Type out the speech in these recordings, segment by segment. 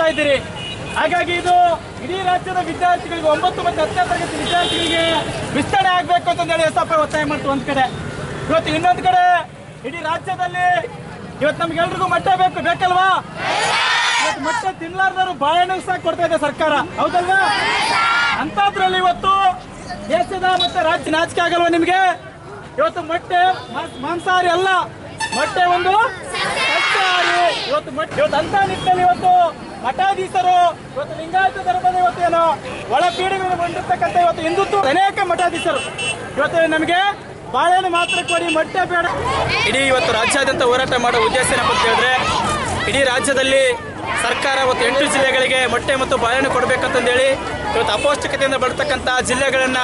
ಇದ್ದೀರಿ. ಹಾಗಾಗಿ ಇದು ಇಡೀ ರಾಜ್ಯದ ವಿದ್ಯಾರ್ಥಿಗಳಿಗೆ ಒಂಬತ್ತು ಮತ್ತು ಹತ್ತನೇ ತರಗತಿ ವಿದ್ಯಾರ್ಥಿಗಳಿಗೆ ವಿಸ್ತರಣೆ ಆಗಬೇಕು ಅಂತ ಹೇಳಿ ಎಸ್ ಎಫ್ ಒತ್ತಾಯ ಮಾಡ್ತು ಒಂದು ಕಡೆ. ಇವತ್ತು ಇನ್ನೊಂದು ಕಡೆ ಇಡೀ ರಾಜ್ಯದಲ್ಲಿ ಇವತ್ತು ನಮ್ಗೆಲ್ರಿಗೂ ಮಟ್ಟ ಬೇಕು, ಬೇಕಲ್ವಾ? ಇವತ್ತು ಮೊಟ್ಟೆ ತಿನ್ಲಾರ್ದವ್ರು ಬಾಳೆಹಣ್ಣು ಕೊಡ್ತಾ ಇದೆ ಸರ್ಕಾರ. ಹೌದಲ್ವಾ? ಅಂತದ್ರಲ್ಲಿ ಇವತ್ತು ದೇಶದ ಮತ್ತೆ ರಾಜ್ಯ ನಾಚಿಕೆ ಆಗಲ್ವಾ ನಿಮಗೆ? ಇವತ್ತು ಮೊಟ್ಟೆ, ಮಾಂಸ- ಮಾಂಸಾಹಾರಿ ಅಲ್ಲ. ಮೊಟ್ಟೆ ಒಂದು ಇವತ್ತು ಇವತ್ತು ಅಂತ ನಿಟ್ಟಿನಲ್ಲಿ ಇವತ್ತು ಮಠಾಧೀಶರು, ಇವತ್ತು ಲಿಂಗಾಯತ ಧರ್ಮದ ಇವತ್ತು ಒಳ ಹೊಂದಿರ್ತಕ್ಕಂಥ ಇವತ್ತು ಹಿಂದುತ್ವ ಅನೇಕ ಮಠಾಧೀಶರು. ಇವತ್ತು ನಮಗೆ ಬಾಳೆಹಣ್ಣು ಮಾತ್ರ ಕೊಡಿ, ಮೊಟ್ಟೆ ಬೇಡ. ಇಡೀ ಇವತ್ತು ರಾಜ್ಯಾದ್ಯಂತ ಹೋರಾಟ ಮಾಡೋ ಉದ್ದೇಶ ಏನಪ್ಪ ಅಂತ ಹೇಳಿದ್ರೆ, ಇಡೀ ರಾಜ್ಯದಲ್ಲಿ ಸರ್ಕಾರ ಇವತ್ತು ಎಂಟು ಜಿಲ್ಲೆಗಳಿಗೆ ಮೊಟ್ಟೆ ಮತ್ತು ಬಾಳೆಹಣ್ಣು ಕೊಡಬೇಕಂತಂದೇಳಿ ಇವತ್ತು ಅಪೌಷ್ಟಿಕತೆಯಿಂದ ಬರ್ತಕ್ಕಂಥ ಜಿಲ್ಲೆಗಳನ್ನ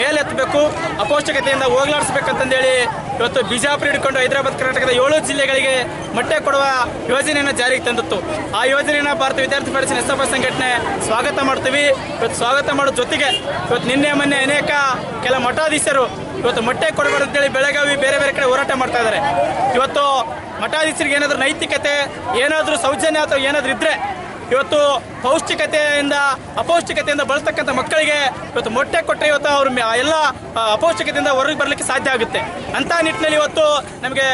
ಮೇಲೆತ್ತಬೇಕು, ಅಪೌಷ್ಟಿಕತೆಯಿಂದ ಹೋಗ್ಲಾಡಿಸ್ಬೇಕಂತಂದೇಳಿ ಇವತ್ತು ಬಿಜಾಪುರ ಹಿಡ್ಕೊಂಡು ಹೈದರಾಬಾದ್ ಕರ್ನಾಟಕದ ಏಳು ಜಿಲ್ಲೆಗಳಿಗೆ ಮೊಟ್ಟೆ ಕೊಡುವ ಯೋಜನೆಯನ್ನು ಜಾರಿಗೆ ತಂದಿತ್ತು. ಆ ಯೋಜನೆಯನ್ನು ಭಾರತ ವಿದ್ಯಾರ್ಥಿ ಪರಿಷತ್ ಎಸ್ ಸಂಘಟನೆ ಸ್ವಾಗತ ಮಾಡ್ತೀವಿ. ಇವತ್ತು ಸ್ವಾಗತ ಮಾಡೋ ಜೊತೆಗೆ ಇವತ್ತು ನಿನ್ನೆ ಮೊನ್ನೆ ಅನೇಕ ಕೆಲ ಮಠಾಧೀಶರು ಇವತ್ತು ಮೊಟ್ಟೆ ಕೊಡಬಾರ್ದು ಅಂತೇಳಿ ಬೆಳಗಾವಿ ಬೇರೆ ಬೇರೆ ಕಡೆ ಹೋರಾಟ ಮಾಡ್ತಾ ಇದ್ದಾರೆ ಇವತ್ತು ಮಠಾಧೀಶರಿಗೆ ಏನಾದರೂ ನೈತಿಕತೆ, ಏನಾದರೂ ಸೌಜನ್ಯ ಅಥವಾ ಏನಾದರೂ ಇದ್ರೆ ಇವತ್ತು ಪೌಷ್ಟಿಕತೆಯಿಂದ, ಅಪೌಷ್ಟಿಕತೆಯಿಂದ ಬಳಸ್ತಕ್ಕಂಥ ಮಕ್ಕಳಿಗೆ ಇವತ್ತು ಮೊಟ್ಟೆ ಕೊಟ್ಟರೆ ಇವತ್ತು ಅವ್ರ ಎಲ್ಲ ಅಪೌಷ್ಟಿಕತೆಯಿಂದ ಹೊರಗೆ ಬರಲಿಕ್ಕೆ ಸಾಧ್ಯ ಆಗುತ್ತೆ. ಅಂತ ನಿಟ್ಟಿನಲ್ಲಿ ಇವತ್ತು ನಮಗೆ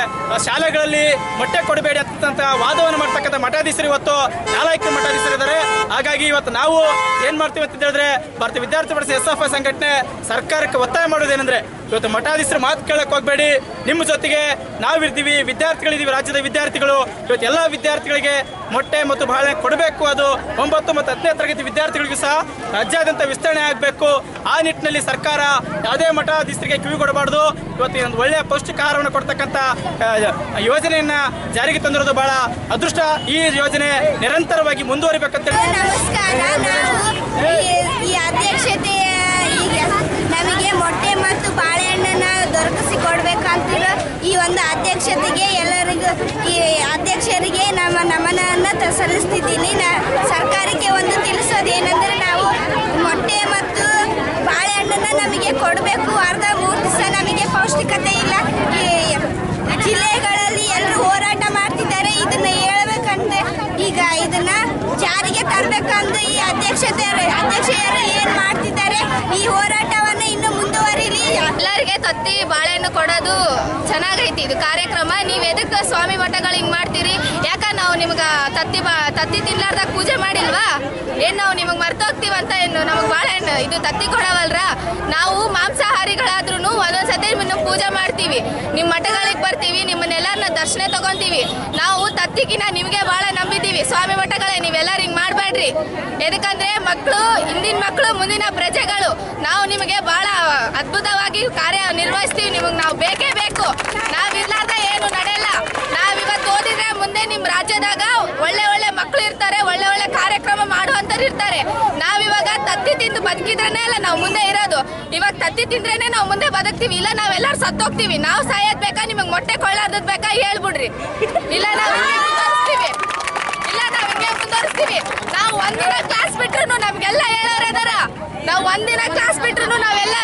ಶಾಲೆಗಳಲ್ಲಿ ಮೊಟ್ಟೆ ಕೊಡಬೇಡಿ ಅಂತ ವಾದವನ್ನು ಮಾಡ್ತಕ್ಕಂಥ ಮಠಾಧೀಶರು ಇವತ್ತು ನಾಲ್ಕು ಮಠಾಧೀಶರು ಇದ್ದಾರೆ. ಹಾಗಾಗಿ ಇವತ್ತು ನಾವು ಏನು ಮಾಡ್ತೀವಿ ಅಂತ ಹೇಳಿದ್ರೆ ಭಾರತ ವಿದ್ಯಾರ್ಥಿ ಪರಿಷತ್ ಎಸ್ ಎಫ್ ಐ ಸಂಘಟನೆ ಸರ್ಕಾರಕ್ಕೆ ಒತ್ತಾಯ ಮಾಡೋದೇನೆಂದ್ರೆ ಇವತ್ತು ಮಠಾಧೀಶರು ಮಾತು ಕೇಳಕ್ಕೆ ಹೋಗಬೇಡಿ. ನಿಮ್ಮ ಜೊತೆಗೆ ನಾವಿರ್ತೀವಿ ವಿದ್ಯಾರ್ಥಿಗಳಿದ್ದೀವಿ ರಾಜ್ಯದ ವಿದ್ಯಾರ್ಥಿಗಳು. ಇವತ್ತು ಎಲ್ಲ ವಿದ್ಯಾರ್ಥಿಗಳಿಗೆ ಮೊಟ್ಟೆ ಮತ್ತು ಬಾಳೆ ಕೊಡಬೇಕು. ಅದು ಒಂಬತ್ತು ಮತ್ತು ಹತ್ತನೇ ತರಗತಿ ವಿದ್ಯಾರ್ಥಿಗಳಿಗೂ ಸಹ ರಾಜ್ಯಾದ್ಯಂತ ವಿಸ್ತರಣೆ ಆಗಬೇಕು. ಆ ನಿಟ್ಟಿನಲ್ಲಿ ಸರ್ಕಾರ ಯಾವುದೇ ಮಠಾಧೀಶರಿಗೆ ಕಿವಿ ಕೊಡಬಾರ್ದು. ಇವತ್ತು ಒಂದು ಒಳ್ಳೆಯ ಪೌಷ್ಟಿಕಾಹಾರವನ್ನು ಕೊಡ್ತಕ್ಕಂಥ ಯೋಜನೆಯನ್ನು ಜಾರಿಗೆ ತಂದಿರೋದು ಬಹಳ ಅದೃಷ್ಟ. ಈ ಯೋಜನೆ ನಿರಂತರವಾಗಿ ಮುಂದುವರಿಬೇಕಂತ ನಮಸ್ಕಾರ ನಾವು ಈ- ಈ ಅಧ್ಯಕ್ಷತೆ ಈಗ ನಮಗೆ ಮೊಟ್ಟೆ ಮತ್ತು ಬಾಳೆಹಣ್ಣನ್ನ ದೊರಕಿಸಿ ಕೊಡ್ಬೇಕಂತಿರೋ ಈ ಒಂದು ಅಧ್ಯಕ್ಷತೆಗೆ ಎಲ್ಲರಿಗೂ ಈ ಅಧ್ಯಕ್ಷರಿಗೆ ನಮ್ಮ ನಮನನ್ನ ತ- ಸಲ್ಲಿಸ್ತಿದ್ದೀನಿ ನಾ ಸರ್ಕಾರಕ್ಕೆ ಒಂದು ತಿಳಿಸೋದೇನೆಂದರೆ ನಾವು ಮೊಟ್ಟೆ ಮತ್ತು ಬಾಳೆಹಣ್ಣನ್ನ ನಮಗೆ ಕೊಡಬೇಕು ಅರ್ಧ ಮೂರು ದಿವಸ ನಮಗೆ ಪೌಷ್ಟಿಕತೆ ಇಲ್ಲ ಈ ಜಿಲ್ಲೆಗಳಲ್ಲಿ ಎಲ್ಲರೂ ಹೋರಾಟ ಮಾಡ್ತಿದ್ದಾರೆ ಇದನ್ನ ಹೇಳ್ಬೇಕಂದ್ರೆ ಈಗ ಇದನ್ನ ಜಾರಿಗೆ ತರಬೇಕಂದು ಈ ಅಧ್ಯಕ್ಷತೆ ಅಧ್ಯಕ್ಷರು ಏನ್ ಮಾಡ್ತಿದ್ದಾರೆ? ಈ ಹೋರಾಟವನ್ನ ಇನ್ನು ಮುಂದುವರಿಲಿ? ಎಲ್ಲರಿಗೆ ತತ್ತಿ ಬಾಳೆಹಣ್ಣು ಕೊಡೋದು ಚೆನ್ನಾಗೈತಿ. ಇದು ಕಾರ್ಯಕ್ರಮ. ನೀವು ಎದಕ್ಕೆ ಸ್ವಾಮಿ ಮಠಗಳು ಹಿಂಗ್ ಮಾಡ್ತೀರಿ? ಯಾಕ ನಾವು ನಿಮ್ಗ ತತ್ತಿ ಬಾ ತತ್ತಿ ತಿನ್ಲಾರ್ದಾಗ ಪೂಜೆ ಮಾಡಿಲ್ವಾ? ಏನ್ ನಾವು ನಿಮಗ್ ಮರ್ತೋಗ್ತೀವಂತ ಏನು? ನಮಗ್ ಬಾಳೆಹಣ್ಣು, ಇದು ತತ್ತಿ ಕೊಡವಲ್ರ? ನಾವು ಮಾಂಸಾಹಾರಿಗಳಾದ್ರೂ ಒಂದೊಂದ್ಸತಿ ನಿಮ್ಮನ್ನ ಪೂಜೆ ಮಾಡ್ತೀವಿ. ನಿಮ್ಮ ಮಠಗಳಿಗೆ ಬರ್ತೀವಿ ನಿಮ್ಮನ್ನೆಲ್ಲರನ್ನ ದರ್ಶನ ತಗೊಂತೀವಿ. ನಾವು ತತ್ತಿಗಿನ ನಿಮಗೆ ಬಹಳ ನಂಬಿದ್ದೀವಿ ಸ್ವಾಮಿ ಮಠಗಳೇ ನೀವೆಲ್ಲರೂ ಹಿಂಗ್ ಮಾಡಬೇಡ್ರಿ. ಎದಕ್ಕಂದ್ರೆ ಮಕ್ಕಳು, ಹಿಂದಿನ ಮಕ್ಕಳು, ಮುಂದಿನ ಪ್ರಜೆಗಳು. ನಾವು ನಿಮಗೆ ಬಹಳ ಅದ್ಭುತವಾಗಿ ಕಾರ್ಯ ನಿರ್ವಹಿಸ್ತೀವಿ. ನಿಮಗೆ ನಾವು ಬೇಕೇ ಬೇಕು. ನಾವಿರ್ಲಾರ್ದ ಏನು ನಡೆಯಲ್ಲ ನಾವಿವತ್ತು ಓದಿದ್ರೆ ಮುಂದೆ ನಿಮ್ಮ ರಾಜ್ಯದಾಗ ಒಳ್ಳೆ ಒಳ್ಳೆ ಮಕ್ಕಳು ಇರ್ತಾರೆ, ಒಳ್ಳೆ ಒಳ್ಳೆ ಕಾರ್ಯಕ್ರಮ ಮಾಡುವಂತರು ಇರ್ತಾರೆ. ನಾವಿವಾಗ ತತ್ತಿ ತಿಂದು ಬದುಕಿದ್ರೇನೆ ಅಲ್ಲ ನಾವು ಮುಂದೆ ಇರೋದು. ಇವಾಗ ತತ್ತಿ ತಿಂದ್ರೇನೆ ನಾವು ಮುಂದೆ ಬದುಕ್ತೀವಿ. ಇಲ್ಲ, ನಾವೆಲ್ಲರೂ ಸತ್ತೋಗ್ತೀವಿ. ನಾವು ಸಾಯೋದ್ ಬೇಕಾ? ನಿಮಗೆ ಮೊಟ್ಟೆ ಕೊಳ್ಳೋದ್ ಬೇಕಾ? ಹೇಳ್ಬಿಡ್ರಿ. ಇಲ್ಲ ನಾವು ಹಿಂಗೆ ಮುಂದುವರಿಸ್ತೀವಿ ಇಲ್ಲ ನಾವ್ ಮುಂದುವರಿಸ್ತೀವಿ ನಾವು ಒಂದಿನ ಕ್ಲಾಸ್ ಬಿಟ್ರು ನಮ್ಗೆಲ್ಲ ಹೇಳೋರ ನಾವು ಒಂದಿನ ಕ್ಲಾಸ್ ಬಿಟ್ರು ನಾವೆಲ್ಲ